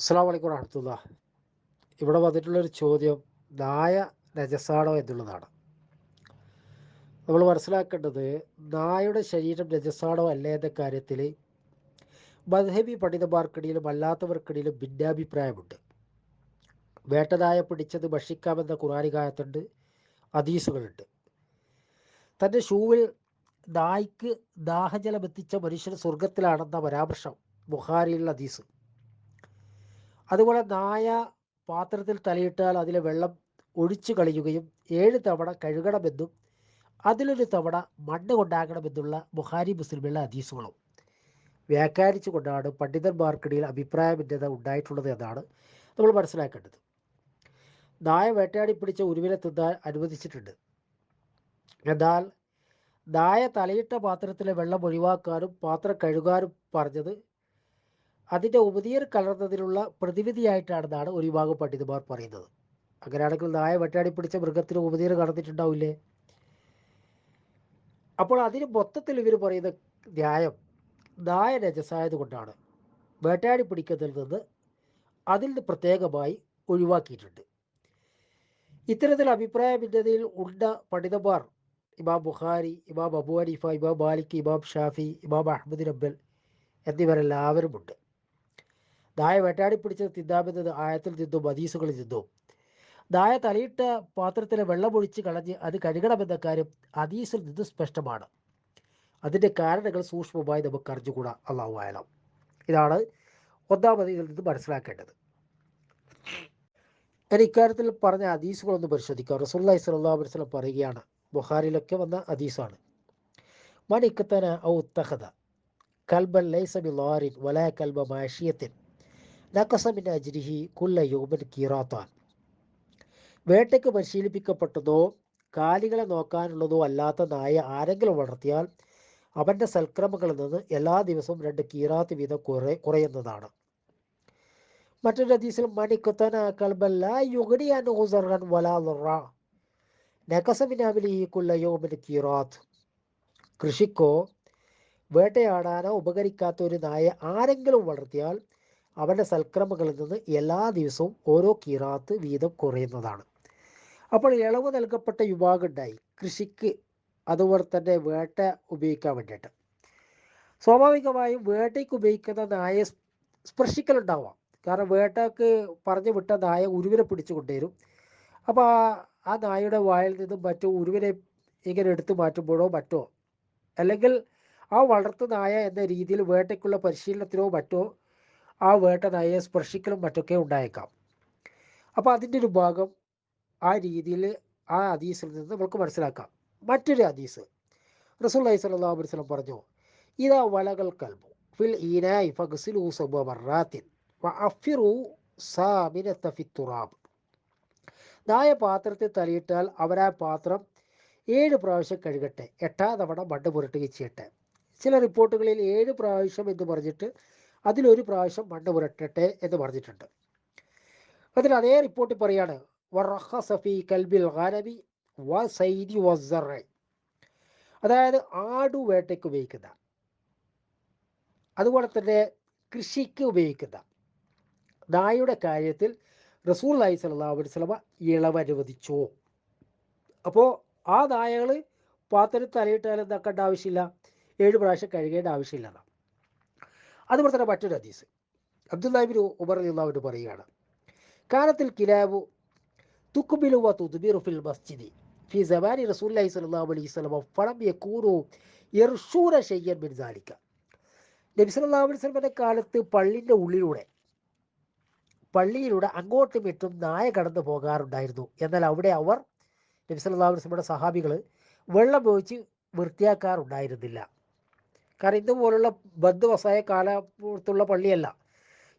അസ്സാം വലൈക്കും വറഹമത്തുള്ള. ഇവിടെ വന്നിട്ടുള്ളൊരു ചോദ്യം നായ രജസാണോ എന്നുള്ളതാണ്. നമ്മൾ മനസ്സിലാക്കേണ്ടത് നായയുടെ ശരീരം രജസാണോ അല്ലേ എന്ന കാര്യത്തിൽ മധബി പണ്ഡിതന്മാർക്കിടയിലും അല്ലാത്തവർക്കിടയിലും ഭിന്നാഭിപ്രായമുണ്ട്. വേട്ടനായ പിടിച്ചത് ഭക്ഷിക്കാമെന്ന ഖുറാനികായത്തുണ്ട് അതീസുകളുണ്ട് തന്റെ ഷൂവിൽ നായ്ക്ക് ദാഹജലം എത്തിച്ച മനുഷ്യൻ സ്വർഗത്തിലാണെന്ന പരാമർശം ബുഹാരിയിലുള്ള ഹദീസ്. അതുപോലെ നായ പാത്രത്തിൽ തലയിട്ടാൽ അതിലെ വെള്ളം ഒഴിച്ചു കളയുകയും ഏഴ് തവണ കഴുകണമെന്നും അതിലൊരു തവണ മണ്ണ് കൊണ്ടാകണമെന്നുള്ള ബുഹാരി മുസ്ലിമുള്ള ഹദീസുകളും. വ്യാഖ്യാനിച്ചു കൊണ്ടാണ് പണ്ഡിതന്മാർക്കിടയിൽ അഭിപ്രായ ഭിന്നത ഉണ്ടായിട്ടുള്ളത് എന്നാണ് നമ്മൾ മനസ്സിലാക്കേണ്ടത്. നായ വേട്ടയാടി പിടിച്ച ഉരുവിനെ തിന്നാൻ അനുവദിച്ചിട്ടുണ്ട്. എന്നാൽ നായ തലയിട്ട പാത്രത്തിലെ വെള്ളം ഒഴിവാക്കാനും പാത്രം കഴുകാനും പറഞ്ഞത് അതിന്റെ ഉപതിയർ കലർന്നതിനുള്ള പ്രതിവിധിയായിട്ടാണെന്നാണ് ഒരു വിഭാഗം പണ്ഡിതന്മാർ പറയുന്നത്. അങ്ങനെയാണെങ്കിൽ നായ വെട്ടാടി പിടിച്ച മൃഗത്തിന് ഉപതിയർ കടന്നിട്ടുണ്ടാവില്ലേ അപ്പോൾ അതിന് മൊത്തത്തിൽ ഇവർ പറയുന്ന ന്യായം നായ രജസായത് കൊണ്ടാണ് വേട്ടാടി പിടിക്കുന്നതിൽ നിന്ന് അതിൽ നിന്ന് പ്രത്യേകമായി ഒഴിവാക്കിയിട്ടുണ്ട്. ഇത്തരത്തിൽ അഭിപ്രായ ഭിന്നതയിൽ ഉണ്ട പണ്ഡിതന്മാർ ഇമാം ബുഖാരി ഇമാം അബു ഹനീഫ ഇമാം മാലിക് ഇമാം ഷാഫി ഇമാം അഹമ്മദ് നബ്ബൽ എന്നിവരെല്ലാവരുമുണ്ട്. നായ വേട്ടാടി പിടിച്ചത് തിന്നാമെന്നത് ആയത്തിൽ നിന്നും ഹദീസുകളിൽ നിന്നും. ദായ തലയിട്ട പാത്രത്തിലെ വെള്ളമൊഴിച്ച് കളഞ്ഞ് അത് കഴുകണമെന്ന കാര്യം ഹദീസിൽ നിന്ന് സ്പഷ്ടമാണ്. അതിന്റെ കാരണങ്ങൾ സൂക്ഷ്മമായി നമുക്ക് അറിഞ്ഞുകൂടാ അള്ളാഹു ആയാലും ഇതാണ് ഒന്നാമത് ഇതിൽ നിന്ന് മനസ്സിലാക്കേണ്ടത്. ഞാൻ ഇക്കാര്യത്തിൽ പറഞ്ഞ അദീസുകളൊന്ന് പരിശോധിക്കാം. റസൂല്ലി സല്ലാ വസ്ലം പറയുകയാണ് ബുഹാരിലൊക്കെ വന്ന ഹദീസാണ്. മണിക്കത്തന ഔ തഹദ കൽബൻ ലൈസ ലോറിൻ വലാ കൽബ മാഷിയത്തിൻ നക്കസമിൻ അജ്രിഹി കുല്ല യോമൻ കീറാത്താൻ. വേട്ടയ്ക്ക് പരിശീലിപ്പിക്കപ്പെട്ടതോ കാലികളെ നോക്കാനുള്ളതോ അല്ലാത്ത നായ ആരെങ്കിലും വളർത്തിയാൽ അവന്റെ സൽക്രമങ്ങളിൽ നിന്ന് എല്ലാ ദിവസവും രണ്ട് കീറാത്ത് വീതം കുറേ കുറയുന്നതാണ്. മറ്റൊരു ഹദീസിൽ മണിക്കുത്തന കൽബല്ല വലാ കീറാത്ത്. കൃഷിക്കോ വേട്ടയാടാനോ ഉപകരിക്കാത്ത ഒരു നായ ആരെങ്കിലും വളർത്തിയാൽ അവന്റെ സൽക്രമങ്ങളിൽ നിന്ന് എല്ലാ ദിവസവും ഓരോ കീറാത്ത് വീതം കുറയുന്നതാണ്. അപ്പോൾ ഇളവ് നൽകപ്പെട്ട ഉണ്ടായി കൃഷിക്ക് അതുപോലെ തന്നെ വേട്ട ഉപയോഗിക്കാൻ വേണ്ടിയിട്ട്. സ്വാഭാവികമായും വേട്ടയ്ക്ക് ഉപയോഗിക്കുന്ന നായ സ്പർശിക്കലുണ്ടാവാം കാരണം വേട്ടക്ക് പറഞ്ഞു വിട്ട നായ ഉരുവിനെ പിടിച്ചു കൊണ്ടുവരും. അപ്പോൾ ആ നായയുടെ വായിൽ നിന്നും മറ്റോ ഉരുവിനെ ഇങ്ങനെ എടുത്തു മാറ്റുമ്പോഴോ മറ്റോ അല്ലെങ്കിൽ ആ വളർത്തു നായ എന്ന രീതിയിൽ വേട്ടയ്ക്കുള്ള പരിശീലനത്തിനോ മറ്റോ ആ വേട്ട നായയെ സ്പർശിക്കലും മറ്റൊക്കെ ഉണ്ടായേക്കാം. അപ്പോൾ അതിന്റെ ഒരു ഭാഗം ആ രീതിയിൽ ആ ഹദീസിൽ നിന്ന് നമുക്ക് മനസ്സിലാക്കാം. മറ്റൊരു ഹദീസ്. റസൂൽ അലൈഹി സ്വലാ പറഞ്ഞു ഇതാ വലകൾ കൽബു ഫിൽ ഈനായി ഫഗ്സിലു സബ മറാത്തിൻ വഅഫിറു സാമിനത്ത ഫിത്തുറാബ് നായ പാത്രത്തിൽ തലയിട്ടാൽ അവരാ പാത്രം ഏഴ് പ്രാവശ്യം കഴുകട്ടെ എട്ടാം തവണ മണ്ണ് പുരട്ടുകയും ചെയ്യട്ടെ. ചില റിപ്പോർട്ടുകളിൽ ഏഴ് പ്രാവശ്യം എന്ന് പറഞ്ഞിട്ട് അതിലൊരു പ്രാവശ്യം മണ്ണ് പുരട്ടട്ടെ എന്ന് പറഞ്ഞിട്ടുണ്ട്. അതിൽ അതേ റിപ്പോർട്ടിൽ പറയാണ് അതായത് ആടുവേട്ടയ്ക്ക് ഉപയോഗിക്കുന്ന അതുപോലെ തന്നെ കൃഷിക്ക് ഉപയോഗിക്കുന്ന നായയുടെ കാര്യത്തിൽ റസൂൽ അലൈഹി സ്വലാ വസ്ലമ ഇളവ് അനുവദിച്ചു അപ്പോൾ ആ നായകൾ പാത്രം തലയിട്ടാലും എന്താക്കേണ്ട ആവശ്യമില്ല? ഏഴ് പ്രാവശ്യം കഴുകേണ്ട ആവശ്യമില്ല അതുപോലെ തന്നെ മറ്റൊരു ഹദീസ്. അബ്ദുല്ലാഹിബിൻ ഉമർ പറയുകയാണ് കാലത്തിൽ കിലാബു തുക്കുബിലു വ ഫിൽ മസ്ജിദി ഫി സബാനി റസൂല്ലി സ്വല്ലല്ലാഹു അലൈഹി വസല്ലം ഫളം യൂറു യർഷൂന ഷയ്യൻ സാലിക നബി സല്ലല്ലാഹു അലൈഹി സ്വലമന്റെ കാലത്ത് പള്ളിന്റെ ഉള്ളിലൂടെ പള്ളിയിലൂടെ അങ്ങോട്ടും ഇട്ടും നായ കടന്നു പോകാറുണ്ടായിരുന്നു. എന്നാൽ അവിടെ അവർ നബി സല്ലല്ലാഹു അലൈഹി വസല്ലമയുടെ സഹാബികൾ വെള്ളം ഒഴിച്ച് വൃത്തിയാക്കാറുണ്ടായിരുന്നില്ല. കാരണം ഇതുപോലുള്ള ബന്ധുവസായ കാലത്തുള്ള പള്ളിയല്ല.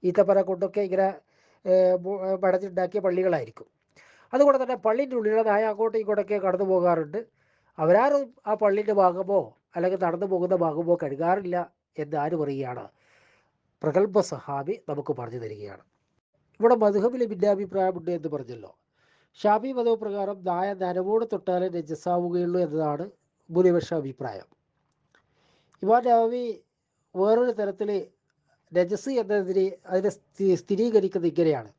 ഈത്തപ്പന കൊണ്ടൊക്കെ ഇങ്ങനെ പടച്ചുണ്ടാക്കിയ പള്ളികളായിരിക്കും. അതുകൊണ്ട് തന്നെ പള്ളിന്റെ ഉള്ളിലുള്ള നായ അങ്ങോട്ടും ഇങ്ങോട്ടൊക്കെ കടന്നു പോകാറുണ്ട്. അവരാരും ആ പള്ളിന്റെ ഭാഗമോ അല്ലെങ്കിൽ നടന്നു പോകുന്ന ഭാഗമോ കഴുകാറില്ല എന്ന് ആര് പറയുകയാണ്? പ്രഗത്ഭ സഹാബി നമുക്ക് പറഞ്ഞു തരികയാണ്. ഇവിടെ മധുഹബിലെ ഭിന്നാഭിപ്രായമുണ്ട് എന്ന് പറഞ്ഞല്ലോ. ഷാബി മതപ്രകാരം നായ നനവോട് തൊട്ടാലേ രജസാവുകയുള്ളൂ എന്നതാണ് ഭൂരിപക്ഷ അഭിപ്രായം ഇമാം നവവി വേറൊരു തരത്തിൽ നജസ് എന്നതിന് അതിനെ സ്ഥി- സ്ഥിരീകരിക്കുന്നത് ഇങ്ങനെയാണ്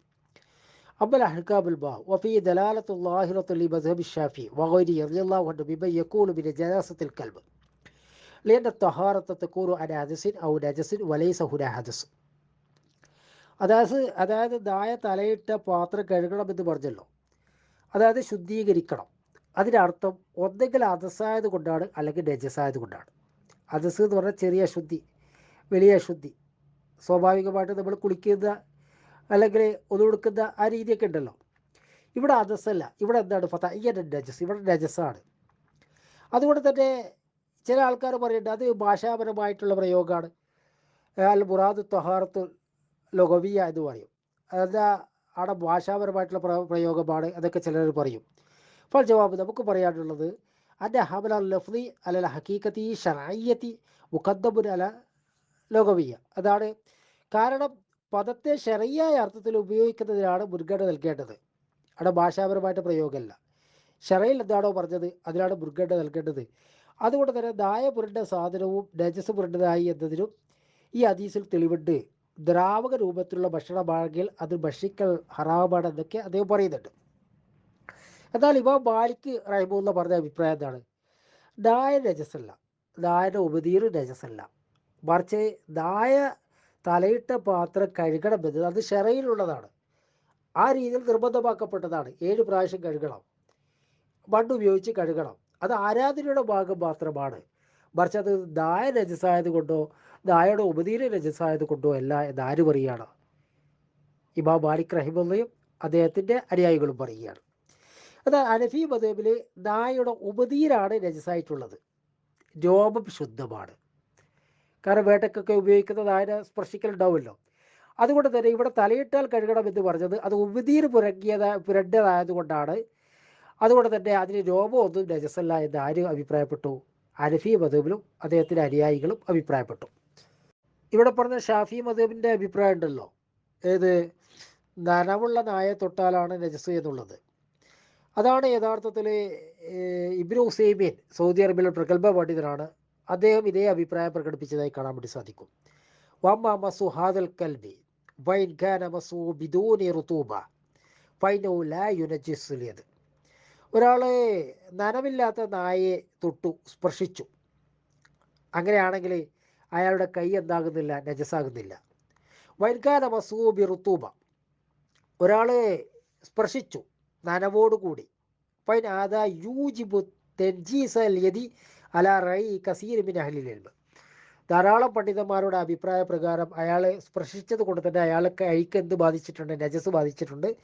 أما الأحكام الباء وفي دلالة ظاهرة لمذهب الشافعي وغيره رضي الله عنه بمن يكون بنجاسة الكلب لأن الطهارة تكون عن حدث أو نجس وليس هنا حدث അതായത് അതായത് ദായ തലയിട്ട പാത്രം കഴുകണമെന്ന് പറഞ്ഞല്ലോ അതായത് ശുദ്ധീകരിക്കണം അതിനർത്ഥം ഒന്നെങ്കിൽ അതസായത് കൊണ്ടാണ് അല്ലെങ്കിൽ നജസായത് കൊണ്ടാണ് അതസ് എന്ന് പറഞ്ഞാൽ ചെറിയ അശുദ്ധി വലിയ അശുദ്ധി സ്വാഭാവികമായിട്ട് നമ്മൾ കുളിക്കുന്ന അല്ലെങ്കിൽ ഒതുകൊടുക്കുന്ന കൊടുക്കുന്ന ആ രീതിയൊക്കെ ഉണ്ടല്ലോ. ഇവിടെ അജസ്സല്ല. ഇവിടെ എന്താണ് ഫത്ത ഇങ്ങനെ നജസ് ഇവിടെ നജസാണ് അതുകൊണ്ട് തന്നെ ചില ആൾക്കാർ പറയുന്നുണ്ട് അത് ഭാഷാപരമായിട്ടുള്ള പ്രയോഗമാണ്. അൽ മുറാദ് തൊഹാറത്ത് ലൊഗവിയ എന്ന് പറയും. അതാ അവിടെ ഭാഷാപരമായിട്ടുള്ള പ്ര- പ്രയോഗമാണ് അതൊക്കെ ചിലർ പറയും. അപ്പോൾ ജവാബ് നമുക്ക് പറയാനുള്ളത് ലഫ്ദി അല അലൽ ഹക്കീക്കത്തി ഷറായത്തി മുഖദ്ദബുൻ അല ലോകവിയ അതാണ് കാരണം പദത്തെ ഷെറിയായ അർത്ഥത്തിൽ ഉപയോഗിക്കുന്നതിനാണ് മുൻഗണന നൽകേണ്ടത്. അവിടെ ഭാഷാപരമായിട്ട് പ്രയോഗമല്ല. ഷെറയിൽ എന്താണോ പറഞ്ഞത് അതിനാണ് മുൻഗണന നൽകേണ്ടത്. അതുകൊണ്ട് തന്നെ ദായ പുരണ്ട സാധനവും നജസ് പുരണ്ടതായി എന്നതിനും ഈ ഹദീസിൽ തെളിവുണ്ട്. ദ്രാവക രൂപത്തിലുള്ള ഭക്ഷണമാണെങ്കിൽ അത് ഭക്ഷിക്കൽ ഹറാമാണ് എന്നൊക്കെ അദ്ദേഹം പറയുന്നുണ്ട്. എന്നാൽ ഇമാം മാലിക് എന്ന് പറഞ്ഞ അഭിപ്രായം എന്താണ്? ദായ രജസല്ല ദായന്റെ ഉപതീർ രജസല്ല മറിച്ച് ദായ തലയിട്ട പാത്രം കഴുകണമെന്നത് അത് ഷെറയിലുള്ളതാണ്. ആ രീതിയിൽ നിർബന്ധമാക്കപ്പെട്ടതാണ്. ഏഴ് പ്രാവശ്യം കഴുകണം. മണ്ണ് ഉപയോഗിച്ച് കഴുകണം. അത് ആരാധനയുടെ ഭാഗം മാത്രമാണ്. മറിച്ച് അത് ദായ രജസായത് കൊണ്ടോ ദായയുടെ ഉപതീര രജസായത് കൊണ്ടോ അല്ല എന്ന് ആര് പറയുകയാണ് ഇമാം മാലിക് റഹിമുള്ളയും അദ്ദേഹത്തിന്റെ അനുയായികളും പറയുകയാണ്. അത് അനഫി മതബിൽ ദായയുടെ ഉപതീരാണ് രജസായിട്ടുള്ളത് രോമം ശുദ്ധമാണ്. കാരണം വേട്ടക്കൊക്കെ ഉപയോഗിക്കുന്ന സ്പർശിക്കൽ സ്പർശിക്കലുണ്ടാവുമല്ലോ. അതുകൊണ്ട് തന്നെ ഇവിടെ തലയിട്ടാൽ കഴുകണം എന്ന് പറഞ്ഞത് അത് ഉപതീർ പുരങ്ങിയത് പുരണ്ടതായതുകൊണ്ടാണ്. അതുകൊണ്ട് തന്നെ അതിന് രോമമൊന്നും രജസല്ല എന്ന് ആര് അഭിപ്രായപ്പെട്ടു? അനഫി മതബിലും അദ്ദേഹത്തിന്റെ അനുയായികളും അഭിപ്രായപ്പെട്ടു. ഇവിടെ പറഞ്ഞ ഷാഫി മതബിന്റെ അഭിപ്രായം ഉണ്ടല്ലോ. ഏത്? നനവുള്ള നായ തൊട്ടാലാണ് രജസ് എന്നുള്ളത്. അതാണ് യഥാർത്ഥത്തിൽ ഇബ്നു ഹുസൈമീൻ സൗദി അറേബ്യയിലെ പ്രഗത്ഭ പണ്ഡിതനാണ്. അദ്ദേഹം ഇതേ അഭിപ്രായം പ്രകടിപ്പിച്ചതായി കാണാൻ വേണ്ടി സാധിക്കും. വമ്മ മസു ഹാദൽ കൽബി വൈൻ ഖാന മസു ബിദൂനി റുതൂബ ഫൈനോ ലാ യുനജിസ്ലിയത് ഒരാൾ നനവില്ലാത്ത നായയെ തൊട്ടു സ്പർശിച്ചു. അങ്ങനെയാണെങ്കിൽ അയാളുടെ കൈ എന്താകുന്നില്ല നജസാകുന്നില്ല വൈൻകാന മസൂബി റുത്തൂബ ഒരാൾ സ്പർശിച്ചു. നനവോടുകൂടി. ഫൈൻ ആദാ യൂജിബു അല കസീരിമിൻ അഹ്ലിൽ ധാരാളം പണ്ഡിതന്മാരുടെ അഭിപ്രായ പ്രകാരം അയാളെ സ്പർശിച്ചത് കൊണ്ട് തന്നെ അയാൾക്ക് അഴിക്ക് എന്ത് ബാധിച്ചിട്ടുണ്ട് നജസ് ബാധിച്ചിട്ടുണ്ട്.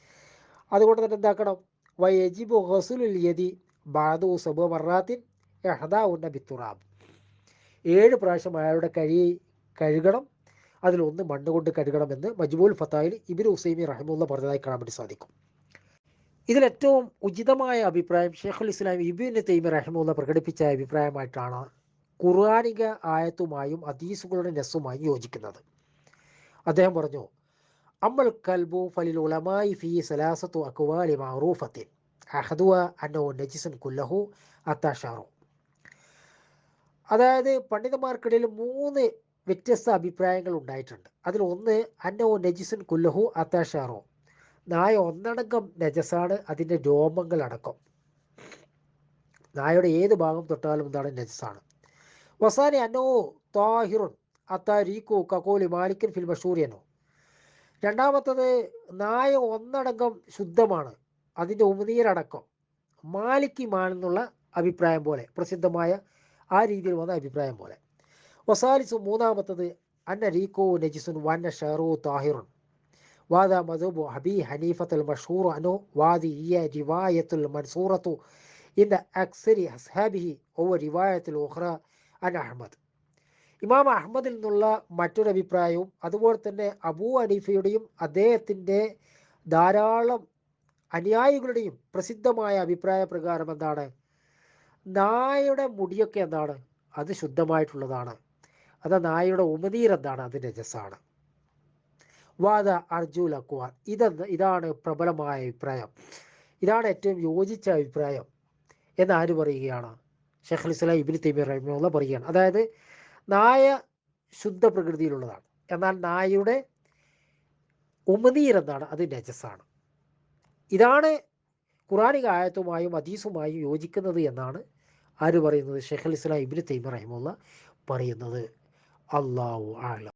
അതുകൊണ്ട് തന്നെ എന്താക്കണം? വയജിബു ഹസുലുൽ യതി ബാദു സബു ബിത്തുറാബ്. ഏഴ് പ്രാവശ്യം അയാളുടെ കഴി കഴുകണം. അതിലൊന്ന് മണ്ണുകൊണ്ട് കഴുകണമെന്ന് മജ്ബൂൽ ഫത്തായിൽ ഇബിൻ ഹുസൈമി റഹിമുള്ള പറഞ്ഞതായി കാണാൻ വേണ്ടി സാധിക്കും. ഇതിലേറ്റവും ഉചിതമായ അഭിപ്രായം ഷെയ്ഖുൽ ഇസ്ലാം ഇബിൻ തൈമി റഹിമുള്ള പ്രകടിപ്പിച്ച അഭിപ്രായമായിട്ടാണ് ഖുർആാനിക ആയത്തുമായും അദീസുകളുടെ നെസ്സുമായും യോജിക്കുന്നത്. അദ്ദേഹം പറഞ്ഞു അമ്മൽ കൽബു ഫലിൽ ഉലമായി ഫി സലാസത്തു അക്വാലി മാറൂഫത്തിൻ. അഹദുവ അന്നോ നജിസൻ കുല്ലഹു അത്താഷാറു. അതായത് പണ്ഡിതന്മാർക്കിടയിൽ മൂന്ന് വ്യത്യസ്ത അഭിപ്രായങ്ങൾ ഉണ്ടായിട്ടുണ്ട്. അതിൽ ഒന്ന് അന്നോ നജിസൻ കുല്ലഹു അത്താഷാറോ. നായ ഒന്നടങ്കം നജസാണ് അതിന്റെ രോമങ്ങൾ അടക്കം നായയുടെ ഏത് ഭാഗം തൊട്ടാലും എന്താണ് നജസാണ് വസാനി അനോ താഹിറുൻ അത്താരീക്കു കക്കോലി മാലിക്കൻ ഫിൽ മഷൂറിയനോ രണ്ടാമത്തത് നായ ഒന്നടങ്കം ശുദ്ധമാണ് അതിന്റെ ഉമനീരടക്കം മാലിക്കിമാണെന്നുള്ള അഭിപ്രായം പോലെ പ്രസിദ്ധമായ ആ രീതിയിൽ വന്ന അഭിപ്രായം പോലെ. വസാലിസ് മൂന്നാമത്തത് അന്ന റീക്കോ നജിസുൻ വന്ന ഷെറു താഹിറുൻ. വാദ മധുബു ഹബി ഹനീഫത്തുൽ മഷൂർ അനു വാദി ഇയ റിവായത്തുൽ മൻസൂറത്തു ഇന്ന അക്സരി അസ്ഹാബിഹി ഓ റിവായത്തുൽ ഉഖ്റ അൻ അഹമ്മദ് ഇമാം അഹമ്മദിൽ നിന്നുള്ള മറ്റൊരു അഭിപ്രായവും അതുപോലെ തന്നെ അബൂ അനീഫയുടെയും അദ്ദേഹത്തിന്റെ ധാരാളം അനുയായികളുടെയും പ്രസിദ്ധമായ അഭിപ്രായ പ്രകാരം എന്താണ്? നായയുടെ മുടിയൊക്കെ എന്താണ്? അത് ശുദ്ധമായിട്ടുള്ളതാണ്. അത് നായയുടെ ഉമനീർ എന്താണ്? അത് രജസാണ്. വാദ അർജുൽ അക്വാർ ഇതെന്ന് ഇതാണ് പ്രബലമായ അഭിപ്രായം. ഇതാണ് ഏറ്റവും യോജിച്ച അഭിപ്രായം എന്ന് ആര് പറയുകയാണ് ഷെഖ് ഇസ്ലാം ഇബിൻ തൈമി റഹിമുള്ള പറയുകയാണ്. അതായത് നായ ശുദ്ധ പ്രകൃതിയിലുള്ളതാണ്. എന്നാൽ നായയുടെ ഉമനീർ എന്നാണ് അത് നജസാണ്. ഇതാണ് ഖുറാനിക ആയത്തുമായും അദീസുമായും യോജിക്കുന്നത് എന്നാണ് ആര് പറയുന്നത്? ഷെഖ് ഇസ്ലാം ഇബിൻ തൈമി റഹിമുള്ള പറയുന്നത്. അള്ളാഹു ആലം